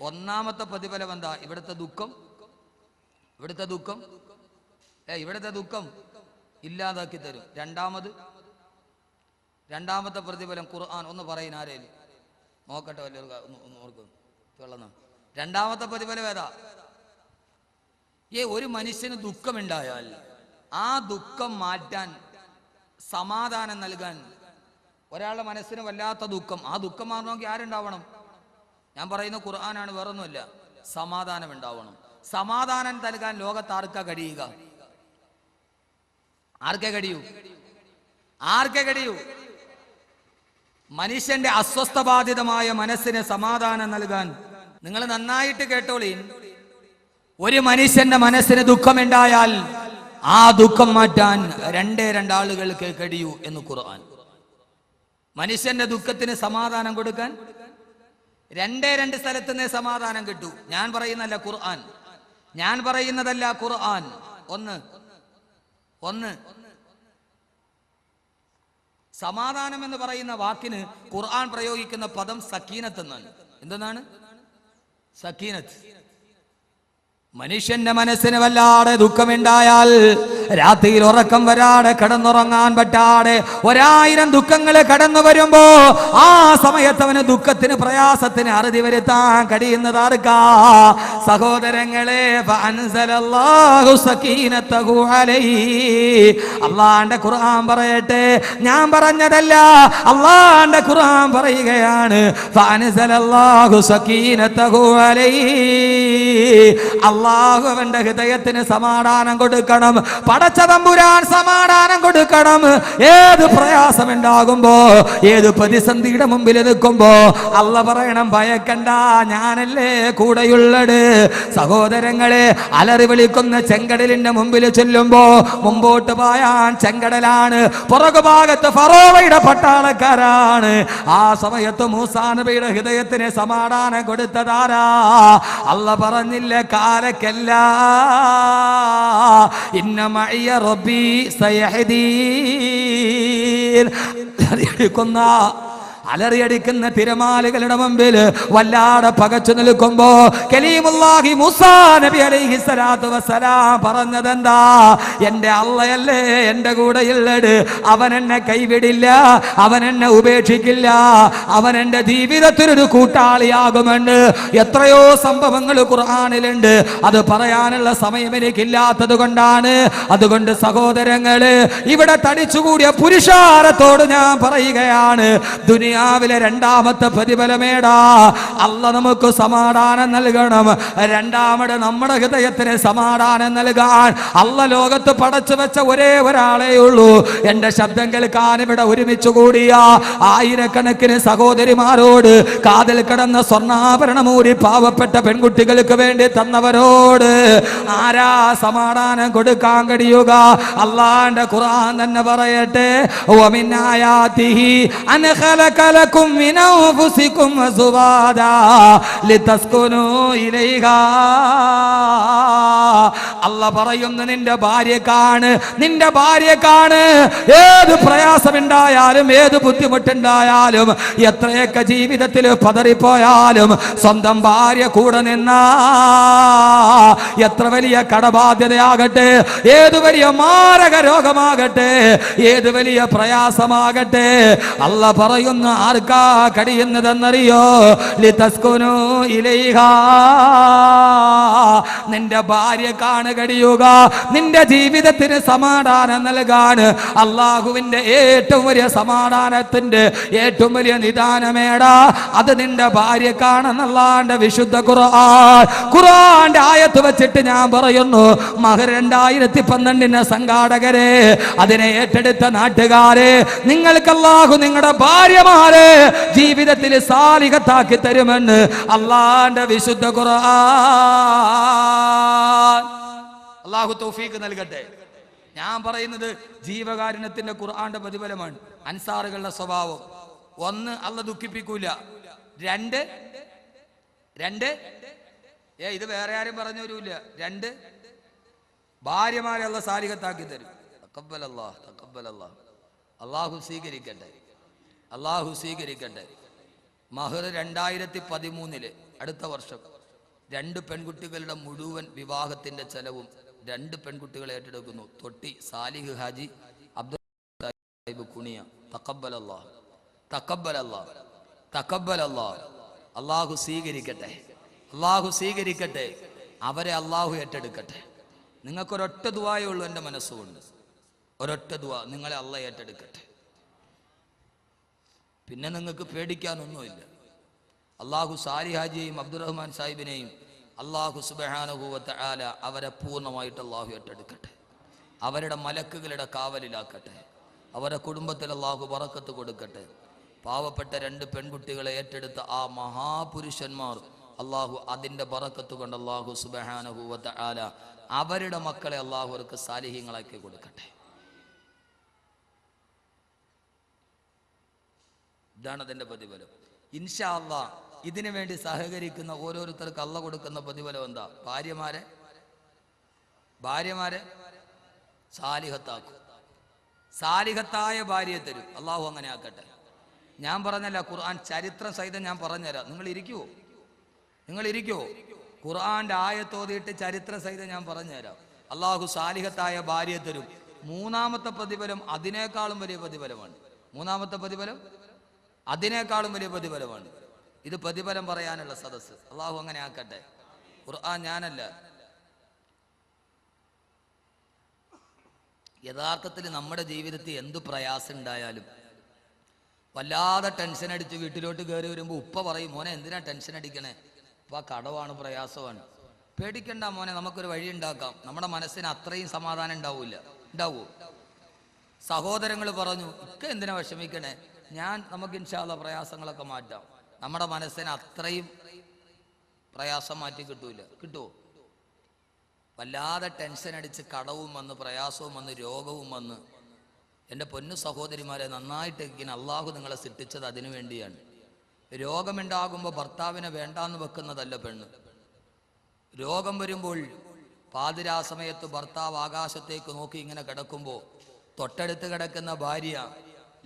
ഒന്നാമത്തെ പ്രതിഫലം എന്താ? ഇവിടുത്തെ ദുഃഖം. ഇവിടുത്തെ ദുഃഖം. ഏ ഇവിടുത്തെ ദുഃഖം ഇല്ലാതാക്കി തരും. രണ്ടാമത് രണ്ടാമത്തെ പ്രതിഫലം ഖുർആൻ ഒന്ന് പറയുന്ന ആരേലും? നോക്കട്ടെ വലിയ ഓർക്കും. വെള്ളം രണ്ടാമത്തെ പ്രതിഫലം ഏതാ? ഏ ഒരു മനുഷ്യന് ദുഃഖമുണ്ടായാൽ ആ ദുഃഖം മാറ്റാൻ സമാധാനം നൽകാൻ ഒരാളുടെ മനസ്സിന് വല്ലാത്ത ദുഃഖം. ആ ദുഃഖം മാറണമെങ്കിൽ ആരുണ്ടാവണം? ഞാൻ പറയുന്ന ഖുർആനാണ് വേറൊന്നുമല്ല. സമാധാനം ഉണ്ടാവണം സമാധാനം നൽകാൻ ലോകത്ത് ആർക്കാ കഴിയുക? ആർക്കെ കഴിയൂ? ആർക്കെ കഴിയൂ? മനുഷ്യന്റെ അസ്വസ്ഥബാധിതമായ മനസ്സിന് സമാധാനം നൽകാൻ. നിങ്ങൾ നന്നായിട്ട് കേട്ടോളീൻ ഒരു മനുഷ്യന്റെ മനസ്സിന് ദുഃഖമുണ്ടായാൽ ആ ദുഃഖം മാറ്റാൻ രണ്ടേ രണ്ടാളുകൾക്ക് കഴിയൂ എന്ന് ഖുർആൻ. മനുഷ്യന്റെ ദുഃഖത്തിന് സമാധാനം കൊടുക്കാൻ രണ്ടേ രണ്ട് സ്ഥലത്ത് നിന്ന് സമാധാനം കിട്ടൂ. ഞാൻ പറയുന്നതല്ല ഖുർആൻ. ഞാൻ പറയുന്നതല്ല ഖുർആൻ. ഒന്ന്. ഒന്ന്. സമാധാനം എന്ന് പറയുന്ന വാക്കിന് ഖുർആൻ പ്രയോഗിക്കുന്ന പദം സക്കീനത്ത് എന്നാണ്. എന്തെന്നാണ്? സക്കീനത്ത്. മനുഷ്യന്റെ മനസ്സിന് വല്ലാതെ ദുഃഖമുണ്ടായാൽ രാത്രിയിൽ ഉറക്കം വരാതെ കിടന്നുറങ്ങാൻ പറ്റാതെ ഒരായിരം ദുഃഖങ്ങൾ കടന്നു വരുമ്പോ ആ സമയത്ത് അവന് ദുഃഖത്തിന് പ്രയാസത്തിന് അറുതി വരുത്താൻ കഴിയുന്നത് ആർക്കാ സഹോദരങ്ങളെ. അള്ളാന്റെ ഖുർആൻ പറയട്ടെ ഞാൻ പറഞ്ഞതല്ല അള്ളാന്റെ ഖുർആൻ പറയുകയാണ്. അള്ളാഹു അവന്റെ ഹൃദയത്തിന് സമാധാനം കൊടുക്കണം പടച്ച തമ്പുരാൻ സമാധാനം കൊടുക്കണം. ഏത് പ്രയാസമുണ്ടാകുമ്പോ ഏത് പ്രതിസന്ധിയുടെ മുമ്പിൽ നിൽക്കുമ്പോ അല്ല പറയണം ഭയക്കണ്ട ഞാനല്ലേ കൂടെയുള്ളത്? സഹോദരങ്ങളെ അലറി വിളിക്കുന്ന ചെങ്കടലിന്റെ മുമ്പിൽ ചെല്ലുമ്പോ മുമ്പോട്ട് പോയാൻ ചെങ്കടലാണ്. പുറകു ഭാഗത്ത് ഫറോവയുടെ പട്ടാളക്കാരാണ്. ആ സമയത്ത് മൂസാനബിയുടെ ഹൃദയത്തിന് സമാധാനം കൊടുത്തതാരാ? അല്ല പറഞ്ഞില്ല കാലക്കല്ല ഇന്ന يا ربي سيحدين كنا അലറിയടിക്കുന്ന തിരമാലകളുടെ മുമ്പിൽ വല്ലാതെ പകച്ചു നിൽക്കുമ്പോ കലീമുല്ലാഹി മുസാ നബി അലൈഹി സ്വലാത്തു വസ്സലാം പറഞ്ഞതെന്താ? എന്റെ അള്ളയല്ലേ എന്റെ കൂടെ ഇല്ലട് അവൻ എന്നെ കൈവിടില്ല അവൻ എന്നെ ഉപേക്ഷിക്കില്ല. അവൻ എന്റെ ജീവിതത്തിനൊരു കൂട്ടാളിയാകുമെന്ന് എത്രയോ സംഭവങ്ങൾ ഖുർആാനിലുണ്ട്. അത് പറയാനുള്ള സമയം എനിക്കില്ലാത്തത് കൊണ്ടാണ്. അതുകൊണ്ട് സഹോദരങ്ങൾ ഇവിടെ തടിച്ചുകൂടിയ പുരുഷാരത്തോട് ഞാൻ പറയുകയാണ്. ദുനിയാവിലെ രണ്ടാമത്തെ പ്രതിഫലമേടാ. അല്ല നമുക്ക് സമാധാനം നൽകണം. രണ്ടാമത് നമ്മുടെ ഹൃദയത്തിന് സമാധാനം നൽകാൻ. അല്ല ലോകത്ത് പടച്ചു വെച്ച ഒരേ ഒരാളേ ഉള്ളൂ. എന്റെ ശബ്ദം കേൾക്കാൻ ഇവിടെ ഒരുമിച്ച് കൂടിയ. ആയിരക്കണക്കിന് സഹോദരിമാരോട് കാതിൽ കിടന്ന സ്വർണാഭരണമൂരി പാവപ്പെട്ട പെൺകുട്ടികൾക്ക് വേണ്ടി തന്നവരോട് ആരാ സമാധാനം കൊടുക്കാൻ കഴിയുക? അള്ളാന്റെ ഖുർആൻ തന്നെ പറയട്ടെ. ഖലഖലകും من أنفسكم زبادا لتسكنوا إليها അല്ല പറയുന്നു നിന്റെ ഭാര്യക്കാണ് നിന്റെ ഭാര്യക്കാണ് ഏത് പ്രയാസമുണ്ടായാലും ഏത് ബുദ്ധിമുട്ടുണ്ടായാലും എത്രയൊക്കെ ജീവിതത്തിൽ പതറിപ്പോയാലും സ്വന്തം ഭാര്യ കൂടെ നിന്നാ. എത്ര വലിയ കടബാധ്യതയാകട്ടെ ഏത് വലിയ മാരക രോഗമാകട്ടെ ഏത് വലിയ പ്രയാസമാകട്ടെ. അല്ല പറയുന്ന ആർക്കാ കഴിയുന്നതെന്നറിയോ ലിതസ്കുനു ഇലൈഹാ. നിന്റെ ഭാര്യ കാണു കഴിയുക നിന്റെ ജീവിതത്തിന് സമാധാനം നൽകാൻ അള്ളാഹുവിന്റെ ഏറ്റവും വലിയ സമാധാനത്തിന്റെ ഏറ്റവും വലിയ നിദാനമേടാ. അത് നിന്റെ ഭാര്യ കാണുന്നല്ലാണ്ട് വിശുദ്ധ ഖുർആൻ. ഖുർആന്റെ ആയത്ത് വെച്ചിട്ട് ഞാൻ പറയുന്നു മഹർ രണ്ടായിരത്തി പന്ത്രണ്ടിന് സംഘാടകരെ അതിനെ ഏറ്റെടുത്ത നാട്ടുകാരെ നിങ്ങൾക്ക് അല്ലാഹു നിങ്ങളുടെ ഭാര്യമാരെ ജീവിതത്തിൽ സാലികത്താക്കി തരുമെന്ന് അള്ളാന്റെ വിശുദ്ധ ഖുർആൻ. അള്ളാഹു തൗഫീക്ക് നൽകട്ടെ. ഞാൻ പറയുന്നത് ജീവകാരുണ്യത്തിന്റെ ഖുർആന്റെ പ്രതിഫലമാണ്. അൻസാറുകളുടെ സ്വഭാവം. ഒന്ന് അല്ല ദുഃഖിപ്പിക്കൂല. രണ്ട് രണ്ട് ഏ ഇത് വേറെ ആരും പറഞ്ഞവരുമില്ല രണ്ട് ഭാര്യമാരെ അല്ല സാരികത്താക്കി തരും. അള്ളാഹു സ്വീകരിക്കട്ടെ. അള്ളാഹു സ്വീകരിക്കട്ടെ. മഹർ രണ്ടായിരത്തി പതിമൂന്നിൽ അടുത്ത വർഷം. രണ്ട് പെൺകുട്ടികളുടെ മുഴുവൻ വിവാഹത്തിന്റെ ചെലവും രണ്ട് പെൺകുട്ടികൾ ഏറ്റെടുക്കുന്നു. തൊട്ടി സാലിഹ് ഹാജി അബ്ദുൽ കുണിയ തക്കബൽ അള്ളാഹ് തക്കബൽ അള്ളാഹ് തക്കബൽ അള്ളാഹ് അള്ളാഹു സ്വീകരിക്കട്ടെ. അള്ളാഹു സ്വീകരിക്കട്ടെ. അവരെ അള്ളാഹു ഏറ്റെടുക്കട്ടെ. നിങ്ങൾക്കൊരൊറ്റ ദുവായേ ഉള്ളൂ എന്റെ മനസ്സുകൊണ്ട്. ഒരൊറ്റ ദുവ നിങ്ങളെ അള്ള ഏറ്റെടുക്കട്ടെ. പിന്നെ നിങ്ങൾക്ക് പേടിക്കാനൊന്നുമില്ല. അള്ളാഹു സാരി ഹാജിയെയും അബ്ദുറഹ്മാൻ സാഹിബിനെയും അള്ളാഹു സുബഹാനുഭൂവത്തെ ആല അവരെ പൂർണമായിട്ട് അള്ളാഹു ഏറ്റെടുക്കട്ടെ. അവരുടെ മലക്കുകളുടെ കാവലിലാക്കട്ടെ. അവരുടെ കുടുംബത്തിൽ അള്ളാഹു വറക്കത്ത് കൊടുക്കട്ടെ. പാവപ്പെട്ട രണ്ട് പെൺകുട്ടികളെ ഏറ്റെടുത്ത ആ മഹാപുരുഷന്മാർ അള്ളാഹു അതിന്റെ ബറക്കത്ത് കൊണ്ട് അള്ളാഹു സുബഹാനുഭൂവത്തെ ആല അവരുടെ മക്കളെ അള്ളാഹു അവർക്ക് സാലിഹ്യങ്ങളാക്കി കൊടുക്കട്ടെ. ഇതാണ് അതിന്റെ പ്രതിഫലം. ഇൻഷാ അള്ളാ ഇതിനു വേണ്ടി സഹകരിക്കുന്ന ഓരോരുത്തർക്ക് അള്ള കൊടുക്കുന്ന പ്രതിഫലം എന്താ? ഭാര്യമാരെ ഭാര്യമാരെ സാലിഹത്താക്കും. സാലിഹത്തായ ഭാര്യയെ തരും. അള്ളാഹു അങ്ങനെ ആക്കട്ടെ. ഞാൻ പറഞ്ഞല്ല ഖുർആൻ ചരിത്രം സഹിതം ഞാൻ പറഞ്ഞുതരാം. നിങ്ങൾ ഇരിക്കുവോ? നിങ്ങൾ ഇരിക്കുവോ? ഖുർആന്റെ ആയത്തോതിയിട്ട് ചരിത്ര സഹിതം ഞാൻ പറഞ്ഞുതരാം. അള്ളാഹു സാലിഹത്തായ ഭാര്യയെ തരും. മൂന്നാമത്തെ പ്രതിഫലം അതിനേക്കാളും വലിയ പ്രതിഫലമാണ്. മൂന്നാമത്തെ പ്രതിഫലം അതിനേക്കാളും വലിയ പ്രതിഫലമാണ്. ഇത് പ്രതിഫലം പറയാനുള്ള സദസ്സ്. അള്ളാഹു അങ്ങനെ ആക്കട്ടെ. ഖുർആൻ ഞാനല്ല. യഥാർത്ഥത്തിൽ നമ്മുടെ ജീവിതത്തിൽ എന്ത് പ്രയാസം ഉണ്ടായാലും വല്ലാതെ ടെൻഷൻ അടിച്ച് വീട്ടിലോട്ട് കയറി വരുമ്പോൾ ഉപ്പ പറയും മോനെ എന്തിനാ ടെൻഷൻ അടിക്കണേ? ഇപ്പൊ ആ കടവാണ് പ്രയാസമാണ്. പേടിക്കണ്ട മോനെ നമുക്കൊരു വഴി ഉണ്ടാക്കാം. നമ്മുടെ മനസ്സിന് അത്രയും സമാധാനം ഉണ്ടാവില്ല ഉണ്ടാവൂ? സഹോദരങ്ങൾ പറഞ്ഞു ഇക്ക എന്തിനാ വിഷമിക്കണേ? ഞാൻ നമുക്ക് ഇൻഷാല്ല പ്രയാസങ്ങളൊക്കെ മാറ്റാം. നമ്മുടെ മനസ്സിന് അത്രയും പ്രയാസം മാറ്റി കിട്ടൂല. കിട്ടുമോ വല്ലാതെ ടെൻഷൻ അടിച്ച് കടവും വന്ന് പ്രയാസവും വന്ന് രോഗവും വന്ന്. എന്റെ പൊന്നു സഹോദരിമാരെ നന്നായിട്ട് ഇങ്ങനെ അള്ളാഹു നിങ്ങളെ സിട്ടിച്ചത് അതിനു വേണ്ടിയാണ്. രോഗമുണ്ടാകുമ്പോൾ ഭർത്താവിനെ വേണ്ടാന്ന് വെക്കുന്നതല്ല പെണ്ണ്. രോഗം വരുമ്പോൾ പാതിരാ സമയത്ത് ഭർത്താവ് ആകാശത്തേക്ക് നോക്കി ഇങ്ങനെ കിടക്കുമ്പോൾ തൊട്ടടുത്ത് കിടക്കുന്ന ഭാര്യ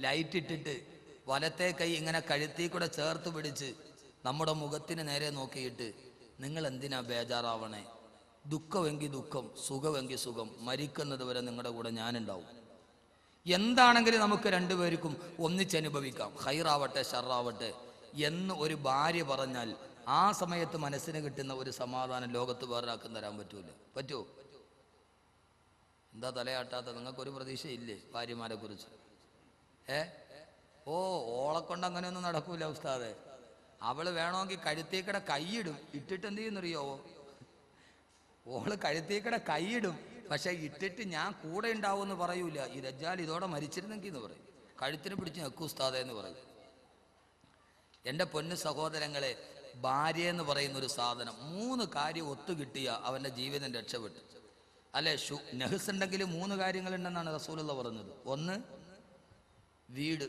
ലൈറ്റ് ഇട്ടിട്ട് വലത്തെ കൈ ഇങ്ങനെ കഴുത്തി കൂടെ ചേർത്ത് പിടിച്ച് നമ്മുടെ മുഖത്തിന് നേരെ നോക്കിയിട്ട് നിങ്ങൾ എന്തിനാ ബേജാറാവണേ? ദുഃഖമെങ്കിൽ ദുഃഖം സുഖമെങ്കിൽ സുഖം മരിക്കുന്നത് വരെ നിങ്ങളുടെ കൂടെ ഞാനുണ്ടാവും. എന്താണെങ്കിലും നമുക്ക് രണ്ടുപേർക്കും ഒന്നിച്ചനുഭവിക്കാം ഹൈറാവട്ടെ ഷറാവട്ടെ എന്ന് ഒരു ഭാര്യ പറഞ്ഞാൽ ആ സമയത്ത് മനസ്സിന് കിട്ടുന്ന ഒരു സമാധാനം ലോകത്ത് വേറൊരാൾക്കും തരാൻ പറ്റൂല. പറ്റുമോ എന്താ തലയാട്ടാത്ത? നിങ്ങൾക്കൊരു പ്രതീക്ഷയില്ലേ ഭാര്യമാരെ കുറിച്ച്? ഏ? ഓ ഓളെ കൊണ്ട് അങ്ങനെയൊന്നും നടക്കൂല ഉസ്താദെ. അവൾ വേണമെങ്കിൽ കഴുത്തേക്കടെ കൈയിടും. ഇട്ടിട്ട് എന്ത് ചെയ്യുന്നറിയോ? ഓൾ കഴുത്തേക്കടെ കൈയിടും. പക്ഷെ ഇട്ടിട്ട് ഞാൻ കൂടെ ഉണ്ടാവും എന്ന് പറയൂല. ഈ രജ്ജാൽ ഇതോടെ മരിച്ചിരുന്നെങ്കിൽ എന്ന് പറയും. കഴുത്തിന് പിടിച്ച് ഞെക്കൂ എന്ന് പറയും. എന്റെ പൊന്നു സഹോദരങ്ങളെ ഭാര്യ എന്ന് പറയുന്ന ഒരു സാധനം. മൂന്ന് കാര്യം ഒത്തുകിട്ടിയ അവന്റെ ജീവിതം രക്ഷപ്പെട്ടു. അല്ലെ ഷു നെഹ്സ് ഉണ്ടെങ്കിൽ മൂന്ന് കാര്യങ്ങളുണ്ടെന്നാണ് റസൂലുള്ള പറഞ്ഞത്. ഒന്ന് വീട്.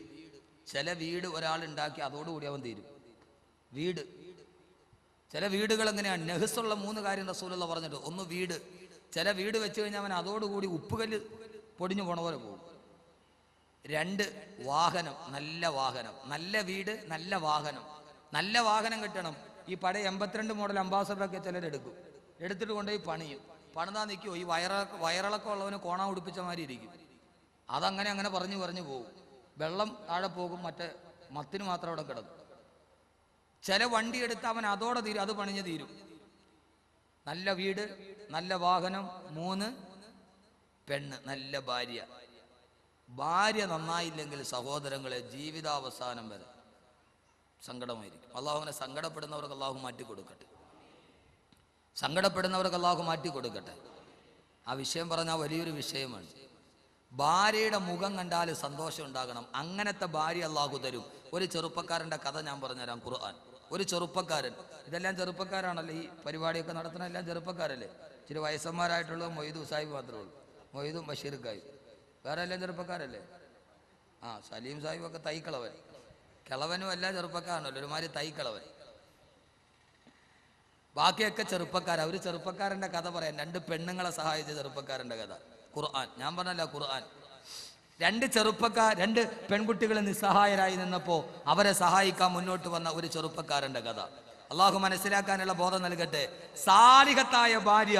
ചില വീട് ഒരാൾ ഉണ്ടാക്കി അതോടുകൂടി അവൻ തീരും. വീട്. ചില വീടുകൾ എങ്ങനെയാണ് നെഹ്സുള്ള മൂന്ന് കാര്യം റസൂലുള്ള പറഞ്ഞിട്ട് ഒന്ന് വീട്. ചില വീട് വെച്ച് കഴിഞ്ഞാൽ അവൻ അതോടുകൂടി ഉപ്പുകല്ല് പൊടിഞ്ഞു പോണ പോലെ പോകും. രണ്ട് വാഹനം. നല്ല വാഹനം. നല്ല വീട് നല്ല വാഹനം. നല്ല വാഹനം കിട്ടണം. ഈ പഴയ എൺപത്തിരണ്ട് മോഡൽ അംബാസഡറൊക്കെ ചിലരെടുക്കും. എടുത്തിട്ട് കൊണ്ടുപോയി പണിയും. പണിതാ നിൽക്കുമോ ഈ വയറ വയറിളക്കം ഉള്ളവന് കോണ ഉടുപ്പിച്ച മാതിരി ഇരിക്കും. അതങ്ങനെ അങ്ങനെ പറഞ്ഞു പറഞ്ഞു പോകും. വെള്ളം താഴെ പോകും മറ്റേ മത്തിന് മാത്രം അവിടെ കിടക്കും. ചില വണ്ടി എടുത്ത് അവൻ അതോടെ തീരും അത് പണിഞ്ഞ് തീരും. നല്ല വീട് നല്ല വാഹനം മൂന്ന് പെണ്ണ് നല്ല ഭാര്യ. ഭാര്യ നന്നായില്ലെങ്കിൽ സഹോദരങ്ങളെ ജീവിതാവസാനം വരെ സങ്കടമായിരിക്കും. അള്ളാഹുവിനെ സങ്കടപ്പെടുന്നവർക്ക് അള്ളാഹു മാറ്റി കൊടുക്കട്ടെ. സങ്കടപ്പെടുന്നവർക്ക് അള്ളാഹു മാറ്റി കൊടുക്കട്ടെ. ആ വിഷയം പറഞ്ഞാൽ വലിയൊരു വിഷയമാണ്. ഭാര്യയുടെ മുഖം കണ്ടാൽ സന്തോഷം ഉണ്ടാകണം. അങ്ങനത്തെ ഭാര്യ അള്ളാഹു തരും. ഒരു ചെറുപ്പക്കാരന്റെ കഥ ഞാൻ പറഞ്ഞുതരാം ഖുർആൻ. ഒരു ചെറുപ്പക്കാരൻ. ഇതെല്ലാം ചെറുപ്പക്കാരാണല്ലോ ഈ പരിപാടിയൊക്കെ നടത്തുന്ന എല്ലാം ചെറുപ്പക്കാരല്ലേ? ഇച്ചിരി വയസ്സന്മാരായിട്ടുള്ള മൊയ്തു സാഹിബ് മാത്രമേ ഉള്ളൂ. മൊയ്തും ബഷീർക്കായി. വേറെ എല്ലാം ചെറുപ്പക്കാരല്ലേ? ആ സലീം സാഹിബൊക്കെ തൈക്കളവൻ. കിളവനും എല്ലാം ചെറുപ്പക്കാരനല്ലോ. ഒരുമാതിരി തൈക്കളവൻ. ബാക്കിയൊക്കെ ചെറുപ്പക്കാർ ഒരു ചെറുപ്പക്കാരന്റെ കഥ പറയാൻ രണ്ട് പെണ്ണുങ്ങളെ സഹായിച്ച ചെറുപ്പക്കാരന്റെ കഥ. ഖുർആൻ. ഞാൻ പറഞ്ഞല്ല ഖുർആൻ. രണ്ട് ചെറുപ്പക്കാർ രണ്ട് പെൺകുട്ടികൾ നിസ്സഹായരായി നിന്നപ്പോൾ അവരെ സഹായിക്കാൻ മുന്നോട്ട് വന്ന ഒരു ചെറുപ്പക്കാരന്റെ കഥ. അള്ളാഹു മനസ്സിലാക്കാനുള്ള ബോധം നൽകട്ടെ. സാലിഹത്തായ ഭാര്യ